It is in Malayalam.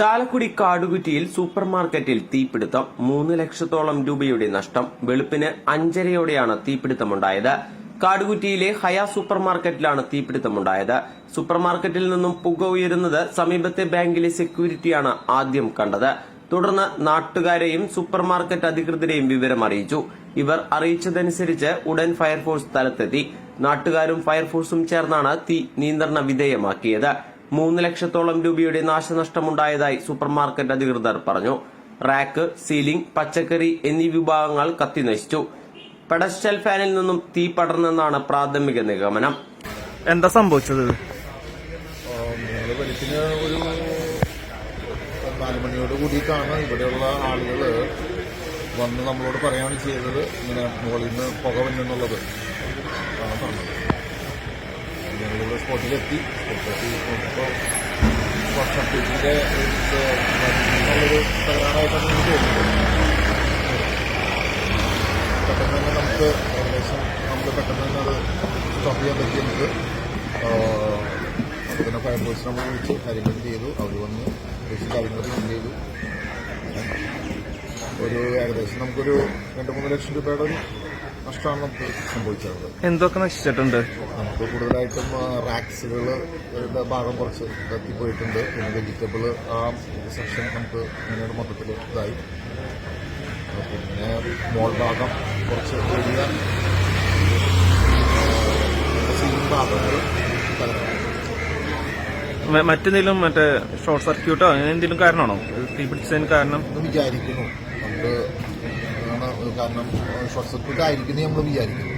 ചാലക്കുടി കാടുകുറ്റിയിൽ സൂപ്പർ മാർക്കറ്റിൽ തീപിടുത്തം മൂന്ന് ലക്ഷത്തോളം രൂപയുടെ നഷ്ടം വെളുപ്പിന് അഞ്ചരയോടെയാണ് തീപിടുത്തമുണ്ടായത്. കാടുകുറ്റിയിലെ ഹയ സൂപ്പർ മാർക്കറ്റിലാണ് തീപിടുത്തമുണ്ടായത്. സൂപ്പർ മാർക്കറ്റിൽ നിന്നും പുക ഉയരുന്നത് സമീപത്തെ ബാങ്കിലെ സെക്യൂരിറ്റിയാണ് ആദ്യം കണ്ടത്. തുടർന്ന് നാട്ടുകാരെയും സൂപ്പർ മാർക്കറ്റ് അധികൃതരെയും വിവരം അറിയിച്ചു. ഇവർ അറിയിച്ചതനുസരിച്ച് ഉടൻ ഫയർഫോഴ്സ് സ്ഥലത്തെത്തി. നാട്ടുകാരും ഫയർഫോഴ്സും ചേർന്നാണ് തീ നിയന്ത്രണ വിധേയമാക്കിയത്. മൂന്ന് ലക്ഷത്തോളം രൂപയുടെ നാശനഷ്ടമുണ്ടായതായി സൂപ്പർമാർക്കറ്റ് അധികൃതർ പറഞ്ഞു. റാക്ക് സീലിംഗ് പച്ചക്കറി എന്നീ വിഭാഗങ്ങൾ കത്തിനശിച്ചു പെഡസ്റ്റൽ ഫാനിൽ നിന്നും തീ പടർന്നെന്നാണ് പ്രാഥമിക നിഗമനം. എന്താ സംഭവിച്ചത്? ഒരു നാല് മണിയോട് കൂടിയിട്ടാണ് ഇവിടെയുള്ള ആളുകൾ വന്ന് നമ്മളോട് പറയുകയാണ് ചെയ്തത് ഇങ്ങനെ മുകളിൽ നിന്ന് പുക വന്നെന്നുള്ളത്. ഞങ്ങൾ സ്പോട്ടിലെത്തി സ്പോട്ടിലെത്തി കുറച്ച് അപ്ഡേറ്റിന്റെ നല്ലൊരു തകരാറായിട്ടാണ് എനിക്ക് തോന്നുന്നത് പെട്ടെന്ന് തന്നെ നമുക്ക് ഏകദേശം നമുക്ക് പെട്ടെന്ന് തന്നെ അത് സ്റ്റോപ്പ് ചെയ്യാൻ പറ്റി നമുക്ക് അപ്പോൾ തന്നെ ഫയർഫോഴ്സ് നമ്മൾ വിളിച്ച് കാര്യങ്ങൾ ചെയ്തു അവർ വന്ന് വിളിച്ച് കാര്യങ്ങളൊക്കെ ക്ലീൻ ചെയ്തു ഒരു ഏകദേശം നമുക്കൊരു രണ്ട് മൂന്ന് ലക്ഷം രൂപയുടെ ഒരു നഷ്ടമാണ് നമുക്ക് സംഭവിച്ചത് എന്തൊക്കെ നശിച്ചിട്ടുണ്ട്? നമുക്ക് കൂടുതലായിട്ടും റാക്സുകൾ ഭാഗം കുറച്ച് കത്തിപ്പോയിട്ടുണ്ട് പിന്നെ വെജിറ്റബിൾ ആ സെക്ഷൻ നമുക്ക് ഇങ്ങനെ മൊത്തത്തിൽ ഇതായി. പിന്നെ മോൾ ഭാഗം കുറച്ച് വലിയ ഭാഗങ്ങൾ മറ്റെന്തെങ്കിലും മറ്റേ ഷോർട്ട് സർക്യൂട്ടോ അങ്ങനെ എന്തെങ്കിലും കാരണമാണോ? തീപിടിച്ചതിന് തീ പിടിച്ചതിന് കാരണം വിചാരിക്കുന്നു. നമുക്ക് കാരണം ആയിരിക്കുന്നു നമ്മൾ വിചാരിക്കുന്നു